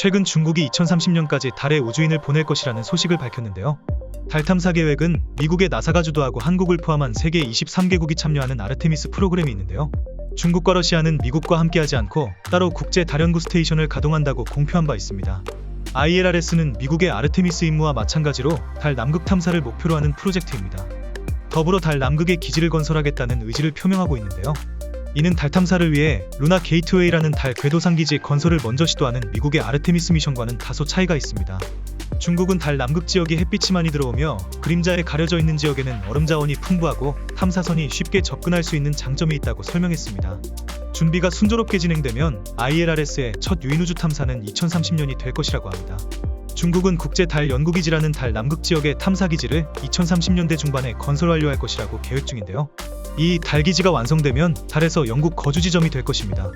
최근 중국이 2030년까지 달에 우주인을 보낼 것이라는 소식을 밝혔는데요. 달 탐사 계획은 미국의 나사가 주도하고 한국을 포함한 세계 23개국이 참여하는 아르테미스 프로그램이 있는데요. 중국과 러시아는 미국과 함께하지 않고 따로 국제 달 연구 스테이션을 가동한다고 공표한 바 있습니다. ILRS는 미국의 아르테미스 임무와 마찬가지로 달 남극 탐사를 목표로 하는 프로젝트입니다. 더불어 달 남극에 기지를 건설하겠다는 의지를 표명하고 있는데요. 이는 달 탐사를 위해 루나 게이트웨이라는 달 궤도상 기지 건설을 먼저 시도하는 미국의 아르테미스 미션과는 다소 차이가 있습니다. 중국은 달 남극 지역에 햇빛이 많이 들어오며 그림자에 가려져 있는 지역에는 얼음 자원이 풍부하고 탐사선이 쉽게 접근할 수 있는 장점이 있다고 설명했습니다. 준비가 순조롭게 진행되면 ILRS의 첫 유인우주 탐사는 2030년이 될 것이라고 합니다. 중국은 국제 달 연구기지라는 달 남극 지역의 탐사 기지를 2030년대 중반에 건설 완료할 것이라고 계획 중인데요. 이 달 기지가 완성되면 달에서 영국 거주 지점이 될 것입니다.